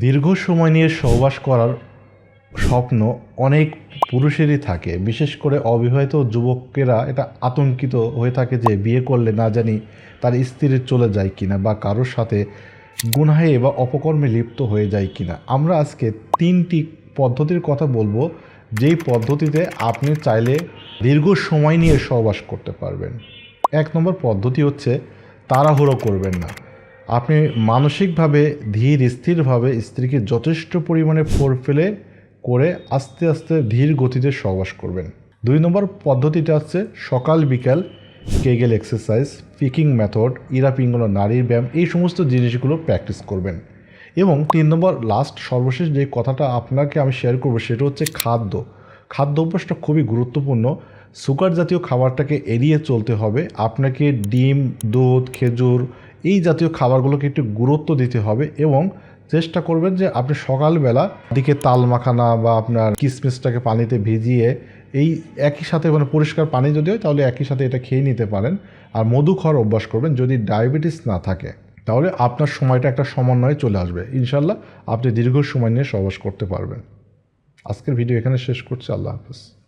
দীর্ঘ সময় নিয়ে সহবাস করার স্বপ্ন অনেক পুরুষেরই থাকে। বিশেষ করে অবিবাহিত যুবকেরা এটা আতঙ্কিত হয়ে থাকে যে বিয়ে করলে না জানি তার স্ত্রী চলে যায় কিনা বা কারোর সাথে গুনাহে বা অপকর্মে লিপ্ত হয়ে যায় কিনা। আমরা আজকে তিনটি পদ্ধতির কথা বলব। যেই পদ্ধতিতে আপনি চাইলে দীর্ঘ সময় নিয়ে সহবাস করতে পারবেন। এক নম্বর পদ্ধতি হচ্ছে তাড়াহুড়ো করবেন না। আপনি মানসিকভাবে, ধীর, স্থিরভাবে স্ত্রীকে যথেষ্ট পরিমাণে ফোর ফেলে করে আস্তে আস্তে ধীর গতিতে সহবাস করবেন। দুই নম্বর পদ্ধতিটা হচ্ছে সকাল, বিকাল, কেগেল এক্সারসাইজ পিকিং মেথড ইরা পিঙ্গল নারীর ব্যায়াম, এই সমস্ত জিনিসগুলো প্র্যাকটিস করবেন। এবং তিন নম্বর, লাস্ট, সর্বশেষ যে কথাটা আপনাকে আমি শেয়ার করব সেটা হচ্ছে খাদ্য। খাদ্য অভ্যাসটা খুবই গুরুত্বপূর্ণ। সুগার জাতীয় খাবারটাকে এড়িয়ে চলতে হবে। আপনাকে ডিম, দুধ, খেজুর এই জাতীয় খাবারগুলোকে একটু গুরুত্ব দিতে হবে এবং চেষ্টা করবেন যে আপনি সকালবেলা দিকে তাল মাখানা বা আপনার কিসমিসটাকে পানিতে ভিজিয়ে এই একই সাথে মানে পরিষ্কার পানি যদি হয় তাহলে একই সাথে এটা খেয়ে নিতে পারেন। আর মধু খাওয়ার অভ্যাস করবেন যদি ডায়াবেটিস না থাকে, তাহলে আপনার সময়টা একটা সমন্বয়ে চলে আসবে। ইনশাল্লাহ আপনি দীর্ঘ সময় নিয়ে সহবাস করতে পারবেন। আজকের ভিডিও এখানে শেষ করছি। আল্লাহ হাফেজ।